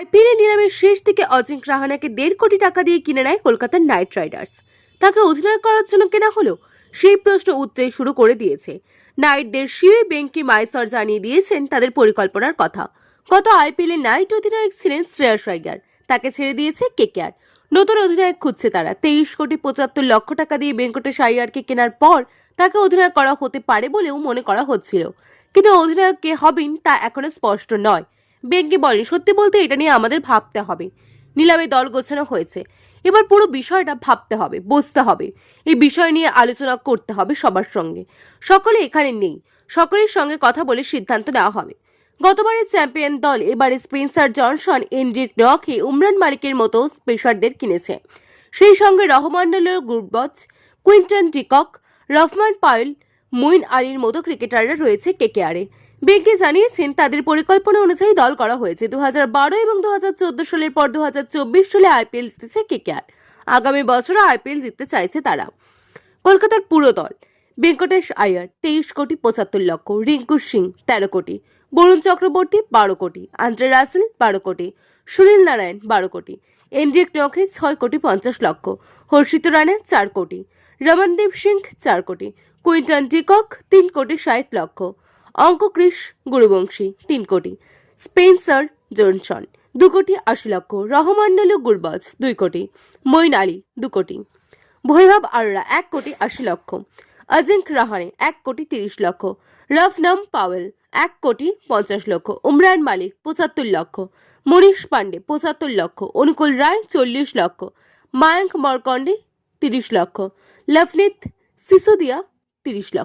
IPL নিলামের শেষ থেকে অজিঙ্ক রাহানাকে দেড় কোটি টাকা দিয়ে কিনে নেয় কলকাতার নাইট রাইডার্স। তাকে অধিনায়ক করার জন্য কেনা হলো? সেই প্রশ্ন উঠতে শুরু করে দিয়েছে। নাইটদের শিওই বেঙ্কি মাইসর জানিয়ে দিয়েছেন তাদের পরিকল্পনার কথা। গত আইপিএল নাইট অধিনায়ক ছিলেন শ্রেয়াস রাইগার। তাকে ছেড়ে দিয়েছে কেকেআর। নতুন অধিনায়ক খুঁজছে তারা। তেইশ কোটি পঁচাত্তর লক্ষ টাকা দিয়ে বেঙ্কটেশ আইয়ারকে কেনার পর তাকে অধিনায়ক করা হতে পারে বলেও মনে করা হচ্ছিল। কিন্তু অধিনায়ক কে হবেন তা এখনও স্পষ্ট নয়। বেঙ্কি বলেন। সত্যি বলতে এটা নিয়ে আমাদের ভাবতে হবে। নিলামে দল গোছানো হয়েছে। এবার পুরো বিষয়টা ভাবতে হবে, বুঝতে হবে। এই বিষয় নিয়ে আলোচনা করতে হবে সবার সঙ্গে। সকলে এখানে নেই। সকলের সঙ্গে কথা বলে সিদ্ধান্ত নেওয়া হবে। গতবারের চ্যাম্পিয়ন দল এবারে স্পেন্সার জনসন এনডিক নকে উমরান মালিকের মতো পেশারদের কিনেছে। সেই সঙ্গে রহমান্ডলের Gurbaz Quinton de Kock, Rovman Powell, Moeen আলীর মতো ক্রিকেটাররা রয়েছে কেকেআরে বেঙ্কে জানিয়েছেন, তাদের পরিকল্পনা অনুযায়ী দল করা হয়েছে। দু বারো এবং দু হাজার চোদ্দ সালের পর দু হাজার চব্বিশ সালে আইপিএল জিতেছে কেকেআর। আগামী বছরও আইপিএল জিততে চাইছে তারা। কলকাতার পুরো দল, ভেঙ্কটেশ আয়ার, তেইশ কোটি পঁচাত্তর লক্ষ, রিঙ্কু সিং, তেরো কোটি, বরুণ চক্রবর্তী, বারো কোটি, আন্দ্রে রাসেল, বারো কোটি, সুনীল নারায়ণ, বারো কোটি এনডিক নখে ছয় কোটি পঞ্চাশ লক্ষ, হর্ষিত রানা চার কোটি, রমনদীপ সিং চার কোটি, কুইন্টন টিকক তিন কোটি ষাট লক্ষ অঙ্ক কৃষ গুরুবংশী, তিন কোটি। স্পেন্সার, জনসন, দু কোটি আশি লক্ষ। রহমান্ডলু গুরবাজ দুই কোটি। মইন আলী দু কোটি। বৈভব আররা, এক কোটি আশি লক্ষ। অজিঙ্ক রাহানে, এক কোটি তিরিশ লক্ষ। রফনম পাওয়েল, এক কোটি পঞ্চাশ লক্ষ। উমরান মালিক, পঁচাত্তর লক্ষ। মনীষ পাণ্ডে, পঁচাত্তর লক্ষ। অনুকূল রায়, চল্লিশ লক্ষ। মায়াঙ্ক মরকন্ডে তিরিশ লক্ষ। লভনীত সিসোদিয়া, তিরিশ লক্ষ।